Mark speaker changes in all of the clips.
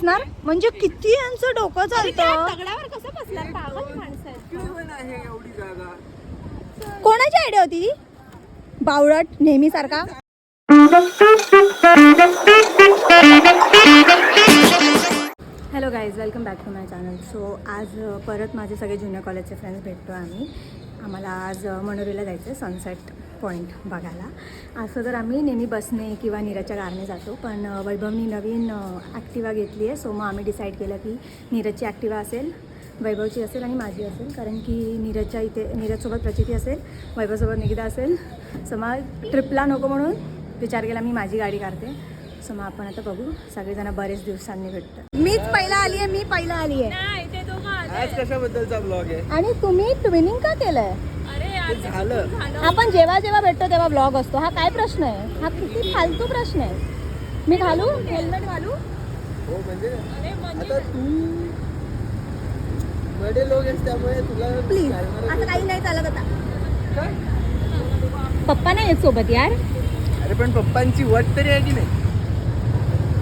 Speaker 1: बसणार? म्हणजे किती यांचं डोकं चालतं?
Speaker 2: दगडावर कसं बसणार? पागल माणसं आहेत.
Speaker 3: एवढी जागा
Speaker 1: कोणाची आयडिया होती ती बावळट नेहमी सारखा hello guys welcome back to my channel so आज अ, परत माझे सगळे ज्युनियर कॉलेजचे फ्रेंड्स भेटतो आम्ही. आम्हाला आज अ, मनोरीला जायचं आहे सनसेट पॉईंट बघायला. असं तर आम्ही नेहमी बसने किंवा नीरजच्या कारने जातो पण वैभवनी नवीन ॲक्टिवा घेतली आहे. सो मग आम्ही डिसाईड केलं की नीरजची ॲक्टिवा असेल वैभवची असेल आणि माझी असेल. कारण की नीरजच्या इथे नीरजसोबत प्रचिती असेल वैभवसोबत निकिता असेल. सो मग ट्रिपला नको म्हणून विचार केला मी माझी गाडी काढते. सो मग आपण आता बघू. सगळेजण बरेच दिवसांनी भेटतात. मीच पहिला आली आहे मी पहिला आली आहे.
Speaker 2: नाही ते दोघं आले.
Speaker 3: आज कशाबद्दलचा ब्लॉग आहे?
Speaker 1: आणि तुम्ही ट्विनिंग का केलंय? आपण जेव्हा जेव्हा भेटतो तेव्हा ब्लॉग असतो. हा काय प्रश्न आहे? हा किती फालतू प्रश्न आहे. मी घालू? हेल्मेट घालू?
Speaker 3: हो म्हणजे
Speaker 2: अरे म्हणजे
Speaker 3: आता तू बडे लोक आहेस त्यामुळे तुला
Speaker 1: प्लीज
Speaker 3: घालणारच
Speaker 1: असं काही नाही चालत आता.
Speaker 3: काय?
Speaker 1: पप्पा नाही आहेत सोबत यार.
Speaker 3: अरे पण पप्पांची वट तरी आहे की नाही?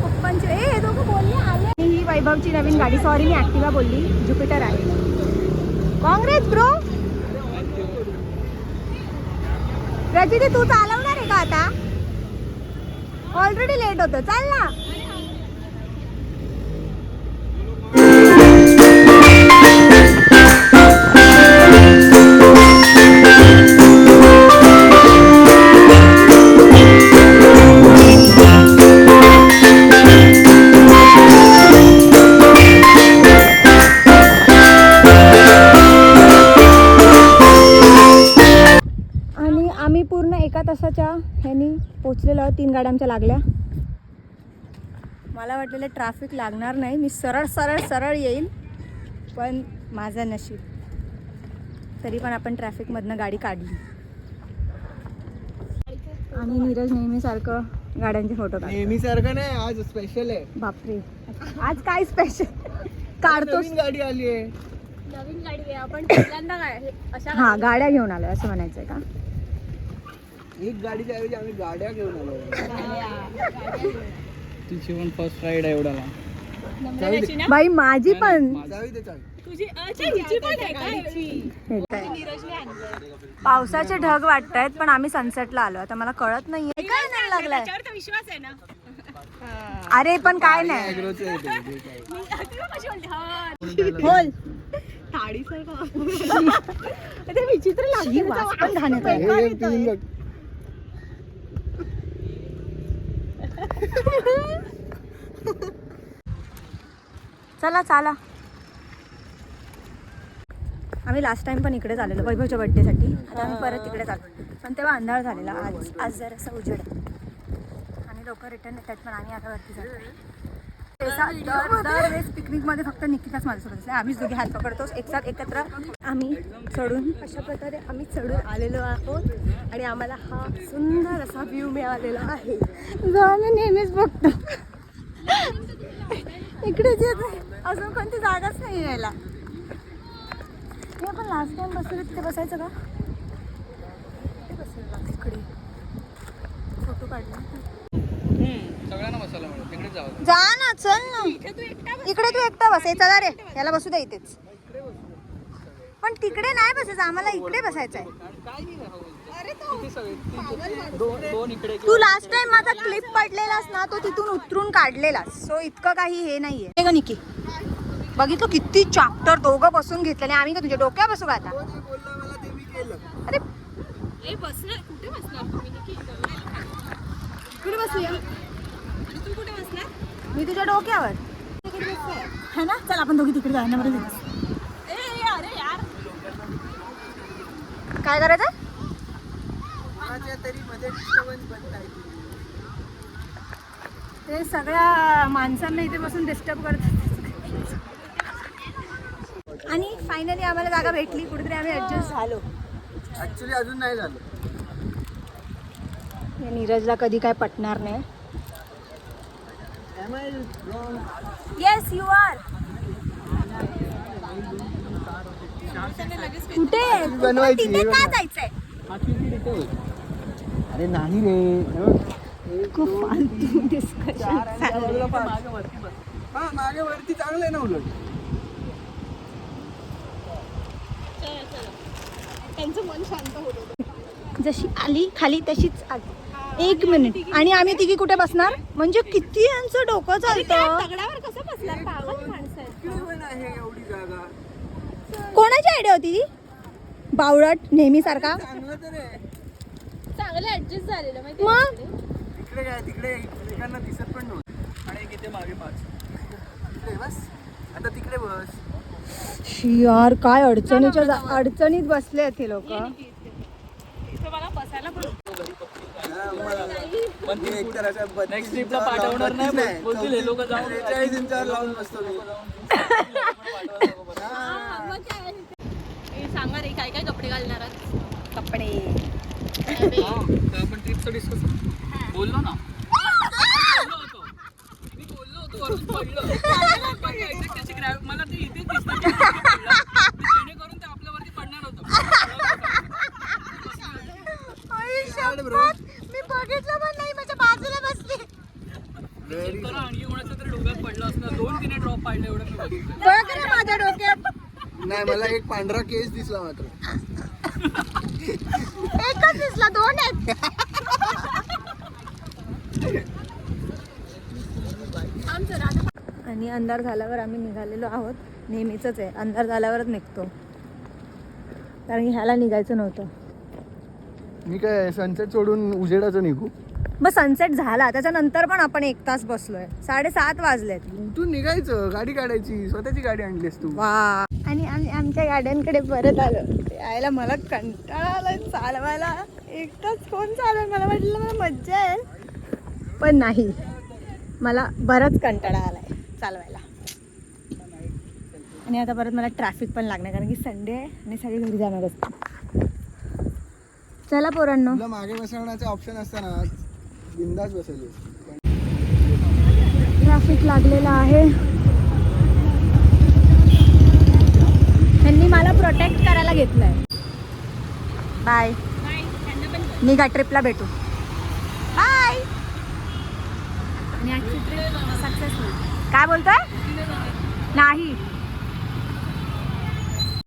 Speaker 1: पप्पांचे ए दोघं बोलले आले. ही वैभवची नवीन गाडी सॉरी मी ऍक्टिवा बोलली. ज्युपिटर आहे. काँग्रेस ब्रो रजिती तू चालवणार आहे का आता? ऑलरेडी लेट होतं. चाल ना. पूर्ण एका तासाच्या ह्यानी पोचलेलो आहोत. तीन गाड्या आमच्या लागल्या. मला वाटलेलं ट्रॅफिक लागणार नाही. मी सरळ सरळ सरळ येईल पण माझं नशीब. तरी पण आपण ट्रॅफिकमधनं गाडी काढली. आणि नीरज नेहमीसारखं गाड्यांचे फोटो काढतो.
Speaker 3: नेहमी सारखं नाही आज स्पेशल आहे.
Speaker 1: बापरे. आज काय स्पेशल
Speaker 3: नवीन गाडी आली आहे.
Speaker 2: नवीन गाडी आहे. आपण पहिल्यांदा काय अशा
Speaker 1: हा गाड्या घेऊन आलोय असं म्हणायचंय का?
Speaker 3: एक गाडीच्या ऐवजी आम्ही गाड्या घेऊन आलो.
Speaker 4: तिची पण फर्स्ट राईड आहे
Speaker 2: ना?
Speaker 1: बाई माझी पण. हे? पावसाचे ढग वाटत आहेत पण आम्ही सनसेटला आलो. आता मला कळत नाहीये. काय नाही लागलाय?
Speaker 2: विश्वास आहे ना.
Speaker 1: अरे पण काय नाही.
Speaker 2: हा.
Speaker 1: बोल. विचित्र लागली वास. पण घाण्याचा आहे.
Speaker 3: हे, हे, पिऊन बघ.
Speaker 1: चला चाला. आम्ही लास्ट टाइम पण इकडे आलेलो वैभवच्या बड्डेसाठी आता आम्ही परत तिकडे चाललो. पण तेव्हा अंधार झालेला आज आज जरासा उजेड. आहे. आणि लोक रिटर्न येतात पण आम्ही आता वरती जातो दरवेळेस पिकनिकमध्ये फक्त निकिताच माझ्यासोबत असते आम्हीच दोघे हात पकडतोच. एक साथ एकत्र आम्ही चढून अशा प्रकारे आम्ही चढून आलेलो आहोत. आणि आम्हाला हा सुंदर असा व्ह्यू मिळालेला आहे. जो आम्ही नेहमीच बघतो. येत आहे. अजून कोणती जागाच नाही यायला. हे आपण लास्ट टाइम बसलो तिथे बसायचं का? इकडे. फोटो काढला.
Speaker 4: सगळ्यांना बसायला मिळेल. तिकडे जाऊ
Speaker 1: जा ना चल ना. इकडे तू एकटा बस. चला रे. याला बसू दे इथेच. पण तिकडे नाही बसायचं. आम्हाला इकडे बसायचं आहे
Speaker 4: दोन दोन इकडे
Speaker 1: तू लास्ट टाइम माझा क्लिप पडलेलास ना तो तिथून उतरून काढलेलास. सो इतकं काही हे नाहीये. हे ग निकी बघितलं किती चाप्टर दोघं बसून घेतलेले. आम्ही का तुझ्या डोक्या बसू का आता? अरे
Speaker 2: कुठे
Speaker 1: बसूया
Speaker 2: तू कुठे बसणार
Speaker 1: मी तुझ्या डोक्यावर. है ना? चल आपण दोघी तिकडे जायला बरं
Speaker 2: ए अरे यार.
Speaker 1: काय करायचं? ते सगळ्या माणसांना इथे बसून डिस्टर्ब करतात आणि फायनली आम्हाला जागा भेटली. कुठेतरी आम्ही ऍडजस्ट झालो.
Speaker 3: ऍक्च्युली अजून नाही झालं.
Speaker 1: या नीरजला कधी काय पटणार नाही? येस यू आर कुठे?
Speaker 3: बनवायची,
Speaker 1: तिथे का. जायचंय?
Speaker 3: अरे नाही रे.
Speaker 1: खूप फालतू डिस्कशन
Speaker 3: मागे वरती हा चांगलं आहे ना उलट.
Speaker 2: त्यांचं मन शांत होतं.
Speaker 1: जशी आली खाली तशीच आली. एक मिनिट. आणि आम्ही तिघी कुठे बसणार? म्हणजे किती यांचं डोकं चालतं?
Speaker 2: दगडावर कसं बसणार? पागल माणसं आहेत.
Speaker 3: इकडे पण आहे एवढी जागा.
Speaker 1: कोणाची आयडिया होती ती? बावळट नेहमी सारखा?
Speaker 3: चांगलं तर आहे.
Speaker 2: चांगलं ऍडजस्ट झालेलं माहिती
Speaker 1: मग?
Speaker 3: तिकडे काय तिकडे एकमेकांना दिसत पण नव्हतं. आणि एक इथे मागे पाच. तिकडे बस. आता तिकडे बस.
Speaker 1: यार काय अडचणीच्या जा- अडचणीत बसले आहेत हे लोक
Speaker 2: इथे मला बसायला पण
Speaker 3: पण ते एकतर अशा बत्तीस
Speaker 4: Next trip ला
Speaker 3: इंचावर
Speaker 4: पाठवणार
Speaker 3: लावून-
Speaker 4: नाही, बोलतील हे लोकं जाऊन-
Speaker 3: त्रेचाळीस इंचावर लावून बसतो मी.
Speaker 2: मग काय हे सांगा रे काय काय कपडे घालणार आहात?
Speaker 1: कपडे.
Speaker 4: हा, तर आपण ट्रिपचं डिस्कस बोललो ना बोललो होतो. मी बोललो होतो वरून पडलं बाकी exact त्याची grab- मला ते इथेच दिसलं की वरती पडलं. जेणेकरून ते आपल्यावरती पडणार होतं
Speaker 1: मी बघितलं पण नाही माझ्या बाजूला बसली. बघ रे माझ्या डोक्यात.
Speaker 3: नाही मला एक पांढरा केस दिसला मात्र.
Speaker 1: एकच दिसला दोन आहेत. आणि अंधार झाल्यावर आम्ही निघालेलो आहोत. नेहमीच आहे. अंधार झाल्यावरच निघतो. कारण की ह्याला निघायचं नव्हतं.
Speaker 3: मी काय सनसेट सोडून उजेडाचं निघू?
Speaker 1: मग सनसेट झाला. त्याच्यानंतर पण आपण एक तास बसलोय. साडेसात वाजलेत.
Speaker 3: तू निघायचं. गाडी काढायची. स्वतःची गाडी आणलीस तू.
Speaker 1: वा. आणि आम्ही आमच्या गाड्यांकडे परत आलो. यायला मला कंटाळा आलाय चालवायला. एकटाच कोण चालवेल? मला वाटलं मला मज्जा आहे पण नाही. मला बराच कंटाळा आलाय चालवायला. आणि आता परत मला ट्रॅफिक पण लागणार कारण की संडे आहे आणि सगळे घरी जाणार असतात चला पोरांनो.
Speaker 3: तुला मागे बसवण्याचे ऑप्शन असताना बिंदास बसवली
Speaker 1: ट्रॅफिक लागलेला आहे. त्यांनी मला प्रोटेक्ट करायला घेतलंय. बाय निघा ट्रिपला भेटू. बाय आणि आजची ट्रिप सक्सेसफुल काय बोलतोय? नाही.